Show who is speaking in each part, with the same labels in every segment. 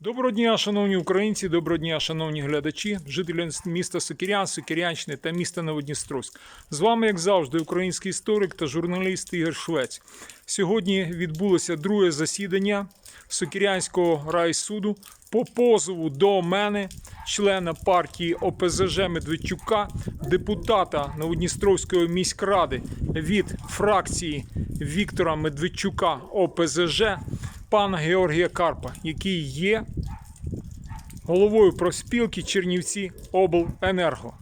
Speaker 1: Доброго дня, шановні українці, доброго дня, шановні глядачі, жителі міста Сокирян, Сокирянщини та міста Новодністровськ. З вами, як завжди, український історик та журналіст Ігор Швець. Сьогодні відбулося друге засідання Сокирянського райсуду по позову до мене, члена партії ОПЗЖ Медведчука, депутата Новодністровської міськради від фракції Віктора Медведчука ОПЗЖ пана Георгія Карпа, який є головою профспілки Чернівці Обленерго.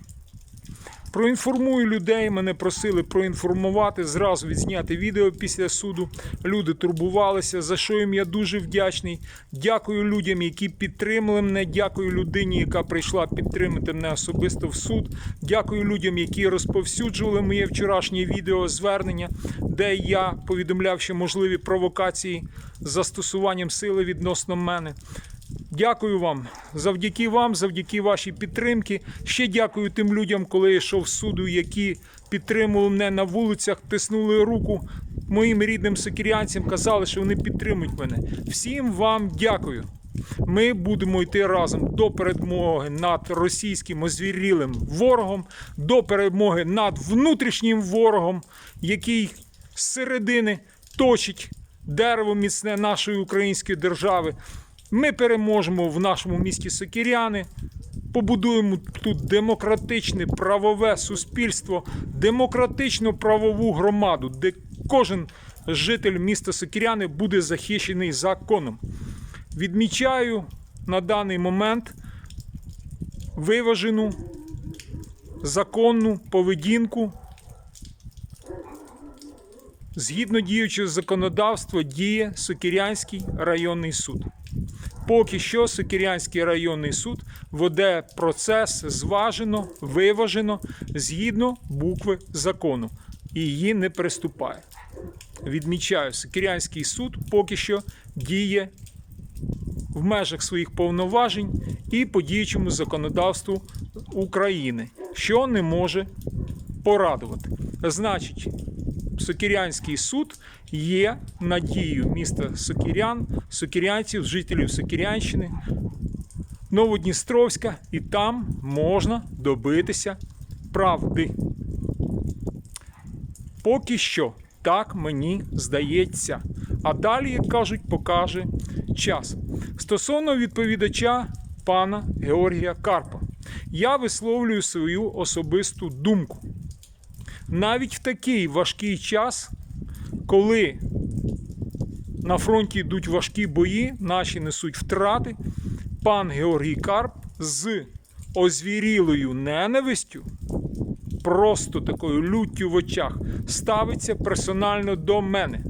Speaker 1: Проінформую людей. Мене просили проінформувати, зразу відзняти відео після суду. Люди турбувалися, за що їм я дуже вдячний. Дякую людям, які підтримали мене. Дякую людині, яка прийшла підтримати мене особисто в суд. Дякую людям, які розповсюджували моє вчорашнє відео звернення, де я повідомляв, що можливі провокації з застосуванням сили відносно мене. Дякую вам. Завдяки вам, завдяки вашій підтримці. Ще дякую тим людям, коли я йшов суду, які підтримували мене на вулицях, тиснули руку моїм рідним сокірянцям, казали, що вони підтримують мене. Всім вам дякую. Ми будемо йти разом до перемоги над російським озвірілим ворогом, до перемоги над внутрішнім ворогом, який з середини точить дерево міцне нашої української держави. Ми переможемо в нашому місті Сокіряни, побудуємо тут демократичне правове суспільство, демократичну правову громаду, де кожен житель міста Сокіряни буде захищений законом. Відмічаю на даний момент виважену законну поведінку. Згідно діючого законодавства діє Сокірянський районний суд. Поки що Сокирянський районний суд веде процес зважено, виважено згідно букви закону і її не приступає. Відмічаю, Сокирянський суд поки що діє в межах своїх повноважень і по діючому законодавству України, що не може порадувати. Значить, Сокирянський суд є надією міста Сокирян, сокирянців, жителів Сокирянщини, Новодністровська, і там можна добитися правди. Поки що так мені здається. А далі, як кажуть, покаже час. Стосовно відповідача пана Георгія Карпа, я висловлюю свою особисту думку навіть в такий важкий час, коли на фронті йдуть важкі бої, наші несуть втрати, пан Георгій Карп з озвірілою ненавистю, просто такою люттю в очах, ставиться персонально до мене.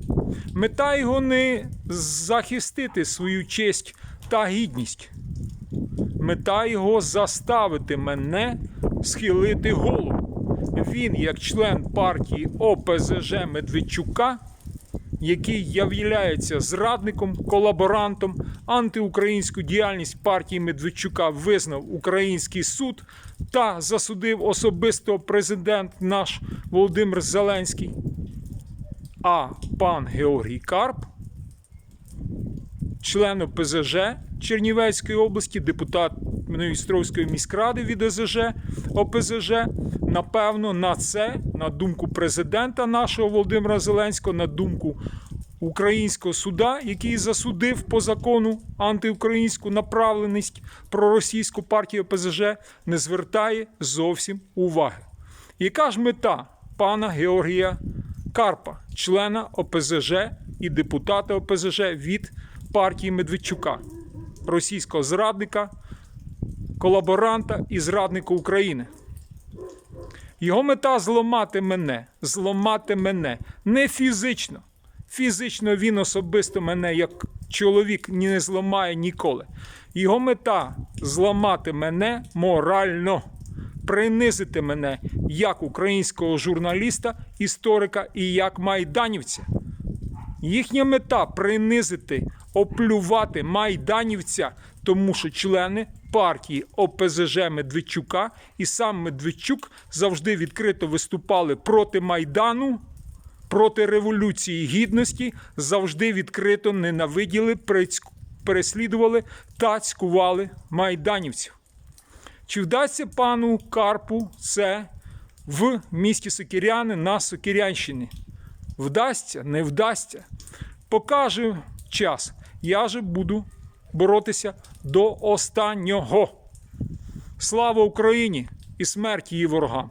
Speaker 1: Мета його не захистити свою честь та гідність. Мета його заставити мене схилити голову він, як член партії ОПЗЖ Медведчука, який являється зрадником, колаборантом, антиукраїнську діяльність партії Медведчука визнав український суд та засудив особисто президент наш Володимир Зеленський. А пан Георгій Карп, член ОПЗЖ Чернівецької області, депутат Міністровської міськради від ОЗЖ ОПЗЖ, напевно, на це, на думку президента нашого Володимира Зеленського, на думку українського суда, який засудив по закону антиукраїнську направленість проросійську партію ОПЗЖ, не звертає зовсім уваги. Яка ж мета пана Георгія Карпа, члена ОПЗЖ і депутата ОПЗЖ від партії Медведчука, російського зрадника, колаборанта і зрадника України? Його мета зламати мене, зламати мене не фізично. Фізично він особисто мене як чоловік не зламає ніколи. Його мета зламати мене морально, принизити мене як українського журналіста, історика і як майданівця. Їхня мета принизити, оплювати майданівця, тому що члени партії ОПЗЖ Медведчука і сам Медведчук завжди відкрито виступали проти Майдану, проти Революції Гідності, завжди відкрито ненавиділи переслідували та цькували майданівців. Чи вдасться пану Карпу це в місті Сокіряни на Сокірянщині? Вдасться, не вдасться. Покаже час. Я же буду боротися до останнього. Слава Україні і смерть її ворогам!